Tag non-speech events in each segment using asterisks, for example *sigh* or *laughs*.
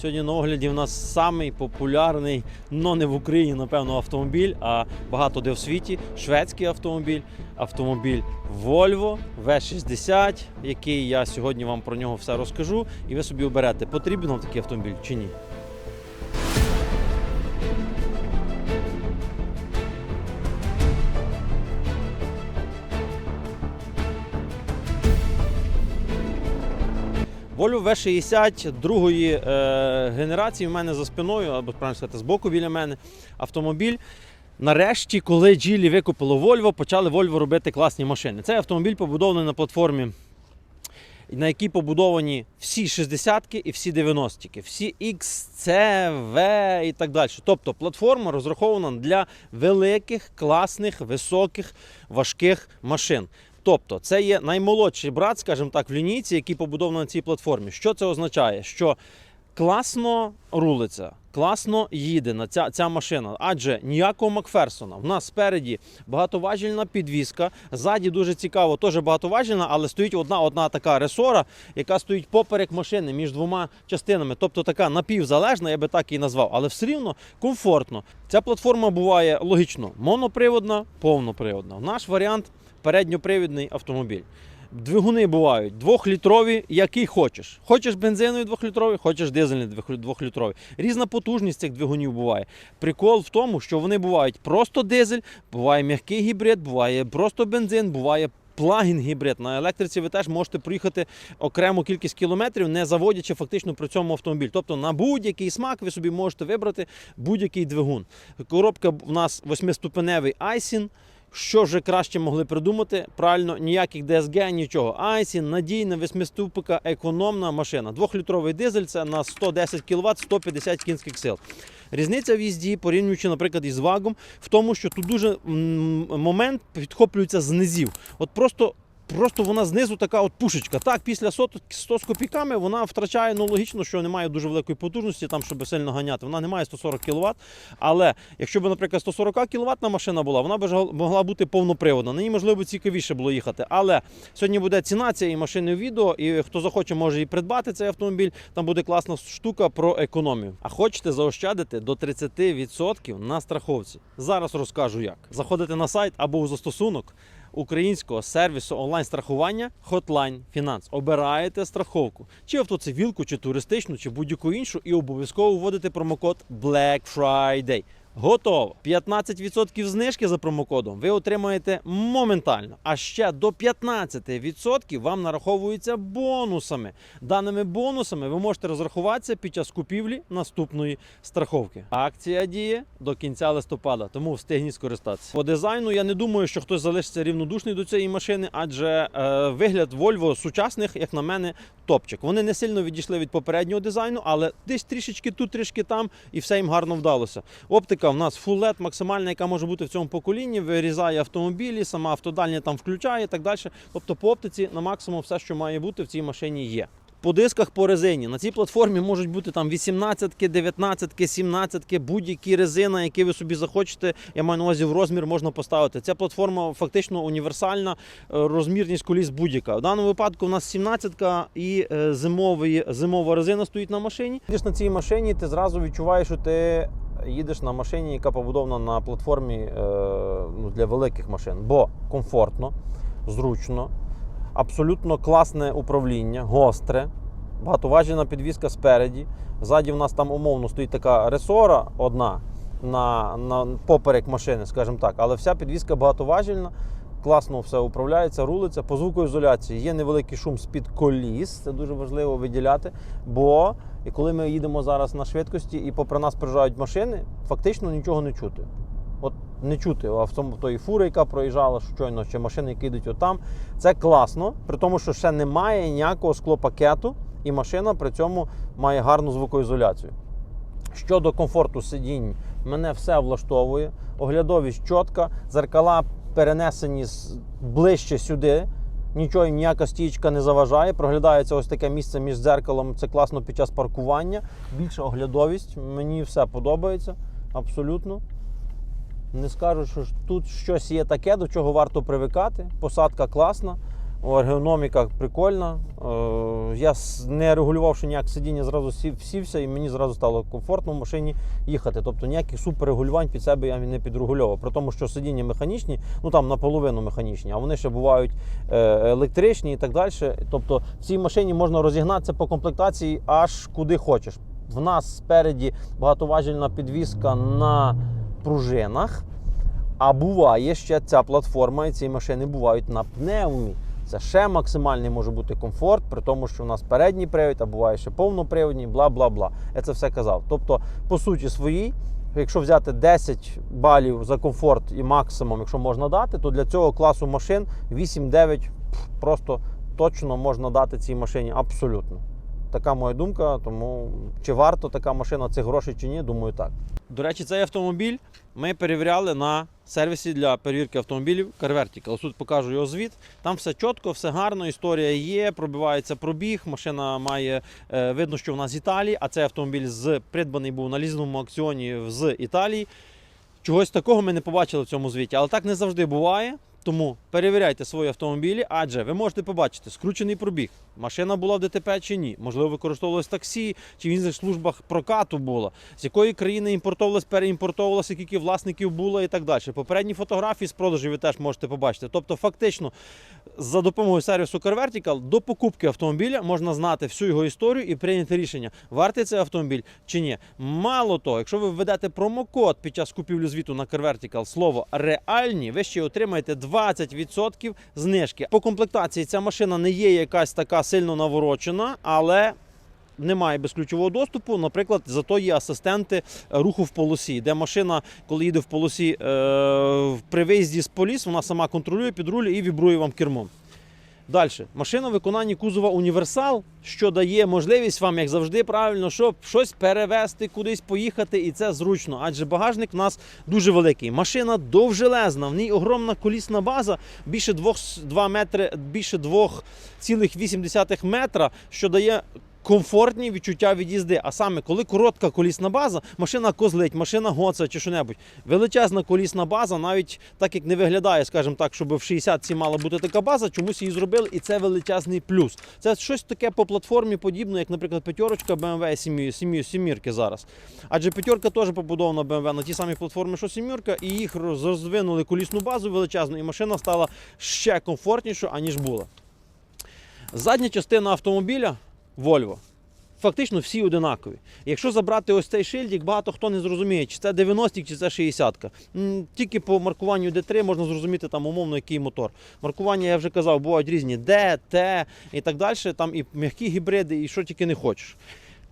Сьогодні на огляді в нас самий популярний, но не в Україні, напевно, автомобіль, а багато де в світі. Шведський автомобіль, автомобіль Volvo V60, який я сьогодні вам про нього все розкажу, і ви собі оберете, потрібен вам такий автомобіль чи ні. Volvo V60 другої е, генерації в мене за спиною, або правильно сказати, збоку біля мене автомобіль. Нарешті, коли Geely викупило Volvo, почали Volvo робити класні машини. Цей автомобіль побудований на платформі, на якій побудовані всі 60-ки і всі 90-ки, всі X, C, V і так далі. Тобто платформа розрахована для великих, класних, високих, важких машин. Тобто, це є наймолодший брат, скажімо так, в лінійці, який побудований на цій платформі. Що це означає? Що класно рулиться, класно їде на ця, ця машина, адже ніякого Макферсона. В нас спереді багатоважільна підвіска, ззаді дуже цікаво, теж багатоважільна, але стоїть одна одна така ресора, яка стоїть поперек машини між двома частинами. Тобто така напівзалежна, я би так її назвав, але все рівно комфортно. Ця платформа буває логічно моноприводна, повноприводна. Наш варіант передньопривідний автомобіль. Двигуни бувають двохлітрові, який хочеш. Хочеш бензиновий двохлітровий, хочеш дизельний двохлітровий. Різна потужність цих двигунів буває. Прикол в тому, що вони бувають просто дизель, буває м'який гібрид, буває просто бензин, буває плагін гібрид. На електриці ви теж можете проїхати окрему кількість кілометрів, не заводячи фактично при цьому автомобіль. Тобто на будь-який смак ви собі можете вибрати будь-який двигун. Коробка в нас восьмиступеневий Айсін. Що ж краще могли придумати? Правильно, ніяких ДСГ, нічого. Айсін, надійна, восьмиступика, економна машина. Двохлітровий дизель це на 110 кВт, 150 кінських сил. Різниця в їзді, порівнюючи, наприклад, із вагом, в тому, що тут дуже момент підхоплюється з низів. От просто. Просто вона знизу така от пушечка. Так, після 100, 100 з копійками вона втрачає, ну логічно, що немає дуже великої потужності, там, щоб сильно ганяти. Вона не має 140 кВт. Але якщо б, наприклад, 140 кВт машина була, вона б могла бути повноприводна. На можливо, цікавіше було їхати. Але сьогодні буде ціна цієї машини в відео, і хто захоче, може і придбати цей автомобіль. Там буде класна штука про економію. А хочете заощадити до 30% на страховці. Зараз розкажу як. Заходите на сайт або у застосунок українського сервісу онлайн-страхування Hotline Finance. Обираєте страховку, чи автоцивілку, чи туристичну, чи будь-яку іншу, і обов'язково вводите промокод Black Friday. Готово. 15% знижки за промокодом ви отримаєте моментально. А ще до 15% вам нараховуються бонусами. Даними бонусами ви можете розрахуватися під час купівлі наступної страховки. Акція діє до кінця листопада, тому встигніть скористатися. По дизайну я не думаю, що хтось залишиться рівнодушний до цієї машини, адже е, вигляд Volvo сучасних, як на мене, топчик. Вони не сильно відійшли від попереднього дизайну, але десь трішечки тут, трішки там, і все їм гарно вдалося. Оптика в нас Full LED, максимальна, яка може бути в цьому поколінні, вирізає автомобілі, сама автодальня там включає і так далі. Тобто по оптиці на максимум все, що має бути в цій машині, є. По дисках по резині. На цій платформі можуть бути там 18-ки, 19-ки, 17-ки, будь-які резина, які ви собі захочете. Я маю на увазі в розмір можна поставити. Ця платформа фактично універсальна, е, розмірність коліс будь-яка. В даному випадку у нас 17-ка і е, зимовий, зимова резина стоїть на машині. Їдеш на цій машині, ти зразу відчуваєш, що ти їдеш на машині, яка побудована на платформі е, ну, для великих машин, бо комфортно, зручно, абсолютно класне управління, гостре, багатоважільна підвізка спереді. Ззаді в нас там умовно стоїть така ресора одна на, на поперек машини, скажімо так, але вся підвізка багатоважільна. Класно все управляється, рулиться. По звукоізоляції є невеликий шум з-під коліс. Це дуже важливо виділяти. Бо коли ми їдемо зараз на швидкості і попри нас проїжджають машини, фактично нічого не чути. От не чути а фури, яка проїжджала щойно, чи машини, які йдуть отам. Це класно, при тому, що ще немає ніякого склопакету, і машина при цьому має гарну звукоізоляцію. Щодо комфорту сидінь, мене все влаштовує. Оглядовість чітка, зеркала перенесені ближче сюди. Нічого ніяка стічка не заважає. Проглядається ось таке місце між дзеркалом. Це класно під час паркування. Більша оглядовість. Мені все подобається. Абсолютно. Не скажу, що тут щось є таке, до чого варто привикати. Посадка класна. Ергономіка прикольна. Е, Я не регулювавши ніяк сидіння, зразу сів, сівся і мені зразу стало комфортно в машині їхати. Тобто ніяких суперрегулювань під себе я не підрегульовував. При тому, що сидіння механічні, ну там наполовину механічні, а вони ще бувають е, електричні і так далі. Тобто в цій машині можна розігнатися по комплектації аж куди хочеш. В нас спереді багатоважільна підвізка на пружинах. А буває ще ця платформа і ці машини бувають на пневмі. Це ще максимальний може бути комфорт, при тому, що у нас передній привід, а буває ще повноприводні, бла бла бла. Я це все казав. Тобто, по суті своїй, якщо взяти 10 балів за комфорт і максимум, якщо можна дати, то для цього класу машин 8-9 просто точно можна дати цій машині абсолютно. Така моя думка. Тому чи варто така машина цих грошей чи ні, думаю, так. До речі, цей автомобіль ми перевіряли на сервісі для перевірки автомобілів CarVertical. Ось Тут покажу його звіт. Там все чітко, все гарно, історія є, пробивається пробіг. Машина має е, видно, що вона з Італії, а цей автомобіль з придбаний був на лізному аукціоні з Італії. Чогось такого ми не побачили в цьому звіті, але так не завжди буває. Тому перевіряйте свої автомобілі, адже ви можете побачити скручений пробіг. Машина була в ДТП чи ні, можливо, використовувалось таксі, чи в інших службах прокату була, з якої країни імпортовувалось, переімпортовувалось, скільки власників було і так далі. Попередні фотографії з продажів ви теж можете побачити. Тобто, фактично, за допомогою сервісу CarVertical до покупки автомобіля можна знати всю його історію і прийняти рішення, вартий цей автомобіль чи ні. Мало того, якщо ви введете промокод під час купівлі звіту на CarVertical слово реальні, ви ще отримаєте 20% знижки. По комплектації ця машина не є якась така сильно наворочена, але. Немає безключового доступу, наприклад, зато є асистенти руху в полосі, де машина, коли їде в полосі е, при виїзді з поліс, вона сама контролює підрулює і вібрує вам кермом. Далі, машина в виконанні кузова універсал, що дає можливість вам, як завжди, правильно, щоб щось перевезти, кудись поїхати, і це зручно. Адже багажник в нас дуже великий. Машина довжелезна, в ній огромна колісна база, більше 2, 2 метри, більше 2,8 метра, що дає. Комфортні відчуття від їзди. А саме, коли коротка колісна база, машина козлить, машина гоца чи що-небудь. Величезна колісна база, навіть так як не виглядає, скажімо так, щоб в 60 мала бути така база, чомусь її зробили, і це величезний плюс. Це щось таке по платформі подібне, як, наприклад, п'ятерочка BMW сім'ї, сім'ї, сімірки зараз. Адже п'ятерка теж побудована BMW на тій самій платформі, що сімірка, і їх розвинули колісну базу величезну, і машина стала ще комфортнішою, аніж була. Задня частина автомобіля Volvo. Фактично всі одинакові. Якщо забрати ось цей шильдик, багато хто не зрозуміє, чи це 90 чи це 60-ка. Тільки по маркуванню D3 можна зрозуміти там умовно який мотор. Маркування, я вже казав, бувають різні D, T і так далі. Там і м'які гібриди, і що тільки не хочеш.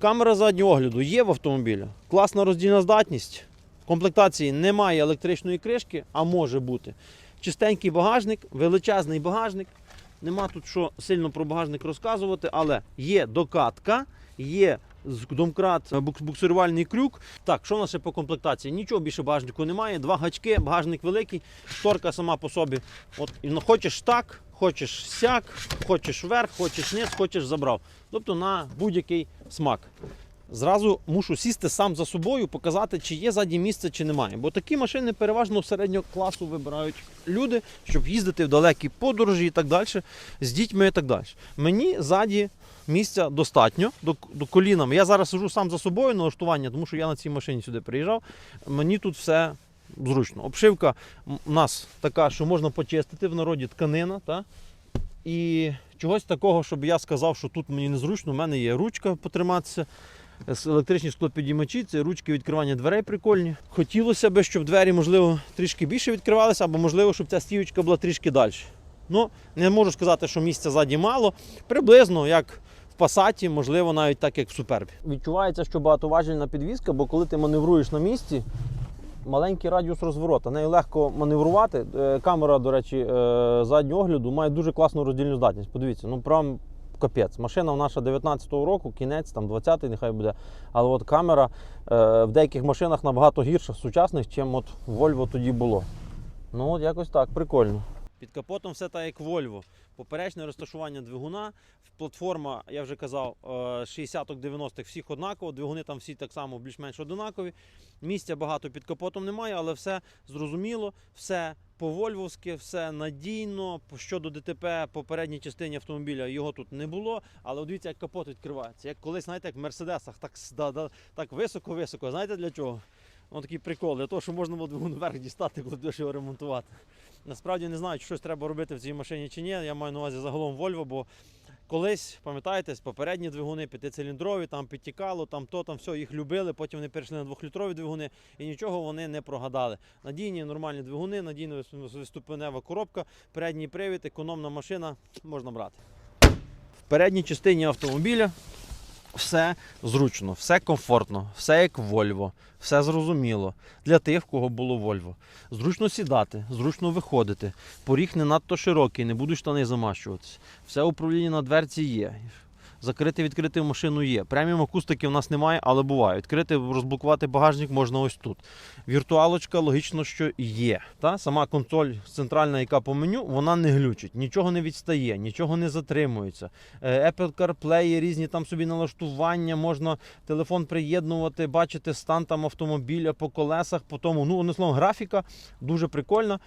Камера заднього огляду є в автомобілі. Класна роздільна здатність. Комплектації немає електричної кришки, а може бути. Чистенький багажник, величезний багажник. Нема тут що сильно про багажник розказувати, але є докатка, є домкрат, бук- буксирувальний крюк. Так, що в нас ще по комплектації? Нічого більше багажнику немає. Два гачки, багажник великий, шторка сама по собі. От, ну, хочеш так, хочеш сяк, хочеш вверх, хочеш низ, хочеш забрав. Тобто на будь-який смак. Зразу мушу сісти сам за собою, показати, чи є ззаді місце, чи немає. Бо такі машини переважно середнього класу вибирають люди, щоб їздити в далекі подорожі і так далі, з дітьми і так далі. Мені ззаді місця достатньо до, до коліна. Я зараз сижу сам за собою на налаштування, тому що я на цій машині сюди приїжджав. Мені тут все зручно. Обшивка у нас така, що можна почистити в народі тканина. Та? І чогось такого, щоб я сказав, що тут мені незручно, у мене є ручка потриматися. Електричні склопідіймачі, це ручки відкривання дверей прикольні. Хотілося б, щоб двері, можливо, трішки більше відкривалися, або можливо, щоб ця стівочка була трішки далі. Ну, не можу сказати, що місця ззаді мало. Приблизно як в пасаті, можливо, навіть так, як в супербі. Відчувається, що багатоважільна підвізка, бо коли ти маневруєш на місці, маленький радіус розворота. Нею легко маневрувати. Е, Камера, до речі, е, заднього огляду має дуже класну роздільну здатність. Подивіться, ну прям капець. Машина наша 19-го року, кінець, там 20-й, нехай буде. Але от камера е, в деяких машинах набагато гірша сучасних, чим от Volvo тоді було. Ну, от якось так, прикольно. Під капотом все так, як Volvo. Поперечне розташування двигуна, платформа, я вже казав, е, 60-х, 90-х всіх однаково. Двигуни там всі так само більш-менш однакові. Місця багато під капотом немає, але все зрозуміло, все по-вольвовськи, все надійно. Щодо ДТП по передній частині автомобіля його тут не було. Але дивіться, як капот відкривається. Як колись, знаєте, як в Мерседесах, так, да, так високо-високо. Знаєте для чого? Ось такий прикол, для того, щоб можна було двигун вверх дістати, коли будеш його ремонтувати. Насправді не знаю, чи щось треба робити в цій машині чи ні. Я маю на увазі загалом Volvo, бо колись, пам'ятаєте, попередні двигуни п'ятициліндрові, там підтікало, там то, там все, їх любили, потім вони перейшли на двохлітрові двигуни і нічого вони не прогадали. Надійні нормальні двигуни, надійна виступенева коробка, передній привід, економна машина можна брати. В передній частині автомобіля все зручно, все комфортно, все як Вольво, все зрозуміло. Для тих, в кого було Вольво. Зручно сідати, зручно виходити. Поріг не надто широкий, не будуть штани замащуватися. Все управління на дверці є. Закрити, відкрити машину є. Преміум акустики в нас немає, але буває. Відкрити, розблокувати багажник можна ось тут. Віртуалочка логічно, що є. Та? Сама консоль центральна, яка по меню, вона не глючить, нічого не відстає, нічого не затримується. Е, Apple CarPlay, різні там собі налаштування, можна телефон приєднувати, бачити стан там автомобіля по колесах, по тому. Ну, одним словом, графіка дуже прикольна.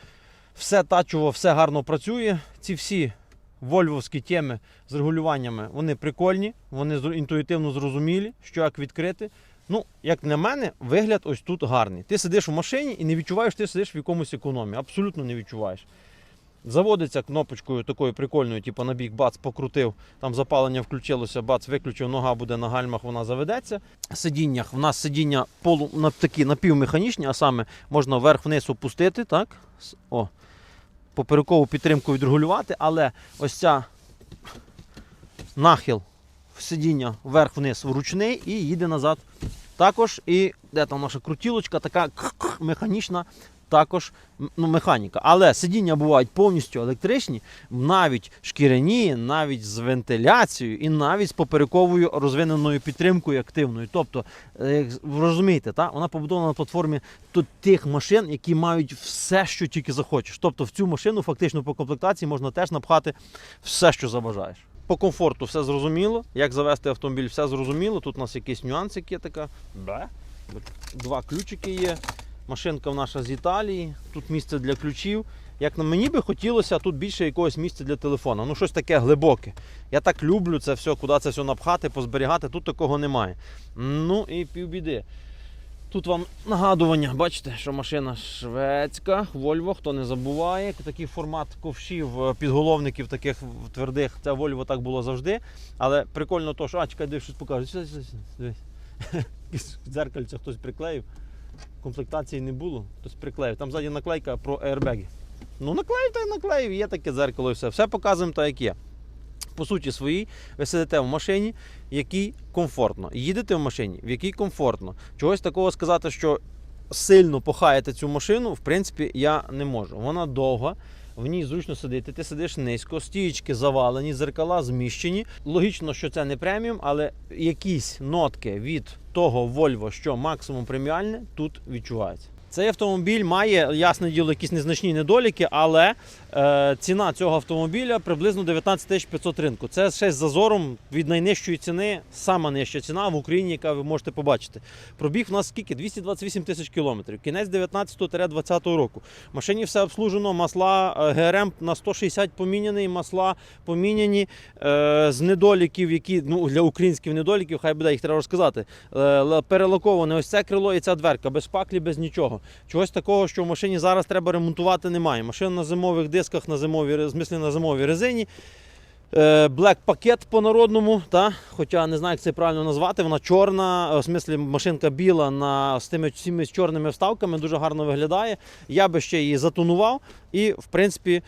Все тачово, все гарно працює. Ці всі вольвовські теми з регулюваннями, вони прикольні, вони інтуїтивно зрозумілі, що як відкрити. Ну, як на мене, вигляд ось тут гарний. Ти сидиш в машині і не відчуваєш, ти сидиш в якомусь економі. Абсолютно не відчуваєш. Заводиться кнопочкою такою прикольною, типу на бік, бац, покрутив, там запалення включилося, бац, виключив, нога буде на гальмах, вона заведеться. Сидіннях в нас сидіння полу такі напівмеханічні, а саме можна вверх-вниз опустити, так? О, поперекову підтримку відрегулювати, але ось ця нахил сидіння вверх-вниз вручний і їде назад. Також і де там наша крутілочка, така механічна, також ну, механіка. Але сидіння бувають повністю електричні, навіть шкіряні, навіть з вентиляцією і навіть з поперековою розвиненою підтримкою активною. Тобто, е, як ви розумієте, та? вона побудована на платформі тих машин, які мають все, що тільки захочеш. Тобто в цю машину фактично по комплектації можна теж напхати все, що забажаєш. По комфорту все зрозуміло. Як завести автомобіль, все зрозуміло. Тут у нас якийсь нюансик є така. Два ключики є. Машинка наша з Італії. Тут місце для ключів. Як на мені би хотілося, тут більше якогось місця для телефона. Ну, щось таке глибоке. Я так люблю це все, куди це все напхати, позберігати. Тут такого немає. Ну і півбіди. Тут вам нагадування, бачите, що машина шведська, Volvo, хто не забуває. Такий формат ковшів, е, підголовників таких твердих. Це Volvo так було завжди. Але прикольно то, що а, чекай, дивись, щось покажу. Сюди, сюди, сюди, Дивись. *laughs* Якесь Дзеркальце хтось приклеїв. Комплектації не було, хтось приклеїв. Там ззаді наклейка про аербеги. Ну, наклеїв та й наклеїв, є таке дзеркало і все. Все показуємо так, як є. По суті своїй, ви сидите в машині, якій комфортно. Їдете в машині, в якій комфортно. Чогось такого сказати, що сильно похаєте цю машину, в принципі, я не можу. Вона довга. В ній зручно сидіти, ти сидиш низько, стієчки завалені, зеркала зміщені. Логічно, що це не преміум, але якісь нотки від того Volvo, що максимум преміальне, тут відчуваються. Цей автомобіль має, ясне діло, якісь незначні недоліки, але е, ціна цього автомобіля приблизно 19 тисяч 500 ринку. Це ще з зазором від найнижчої ціни, сама нижча ціна в Україні, яка ви можете побачити. Пробіг у нас скільки? 228 тисяч кілометрів. Кінець 19-20 року. Машині все обслужено, масла е, ГРМ на 160 поміняний, масла поміняні е, з недоліків, які ну, для українських недоліків, хай буде їх треба розказати. Е, перелаковане ось це крило і ця дверка, без шпаклі, без нічого. Чогось такого, що в машині зараз треба ремонтувати, немає. Машина на зимових дисках, на зимовій, в смислі на зимовій резині. Е, Black пакет по-народному, та? хоча не знаю, як це правильно назвати. Вона чорна, е, в смислі машинка біла на, з тими всіми чорними вставками, дуже гарно виглядає. Я би ще її затонував і, в принципі,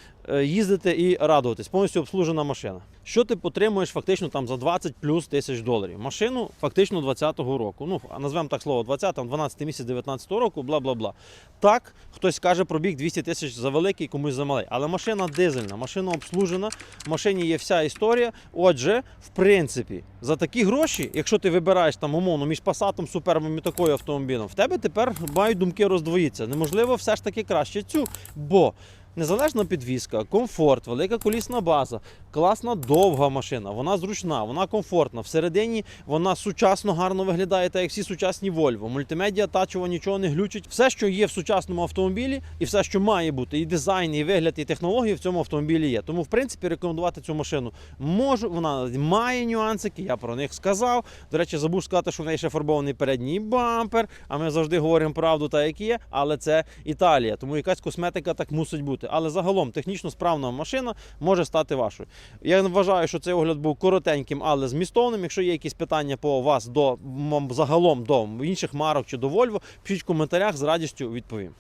їздити і радуватись. Повністю обслужена машина. Що ти потримуєш фактично там за 20 плюс тисяч доларів? Машину фактично 20-го року. Ну, а назвемо так слово 20, там 12 місяць 19-го року, бла бла бла. Так, хтось каже, пробіг 200 тисяч за великий, комусь за малий. Але машина дизельна, машина обслужена, в машині є вся історія. Отже, в принципі, за такі гроші, якщо ти вибираєш там умовно між пасатом, супербом і такою автомобілем, в тебе тепер мають думки роздвоїться. Неможливо все ж таки краще цю. Бо Незалежна підвізка, комфорт, велика колісна база, класна довга машина, вона зручна, вона комфортна. Всередині вона сучасно гарно виглядає, так як всі сучасні Volvo. Мультимедіа тачово нічого не глючить. Все, що є в сучасному автомобілі, і все, що має бути, і дизайн, і вигляд, і технології в цьому автомобілі є. Тому, в принципі, рекомендувати цю машину можу. Вона має нюансики, я про них сказав. До речі, забув сказати, що в неї ще фарбований передній бампер. А ми завжди говоримо правду, та як є, але це Італія, тому якась косметика так мусить бути. Але загалом технічно справна машина може стати вашою. Я вважаю, що цей огляд був коротеньким, але змістовним. Якщо є якісь питання по вас до загалом до інших марок чи до Volvo, пишіть в коментарях з радістю відповім.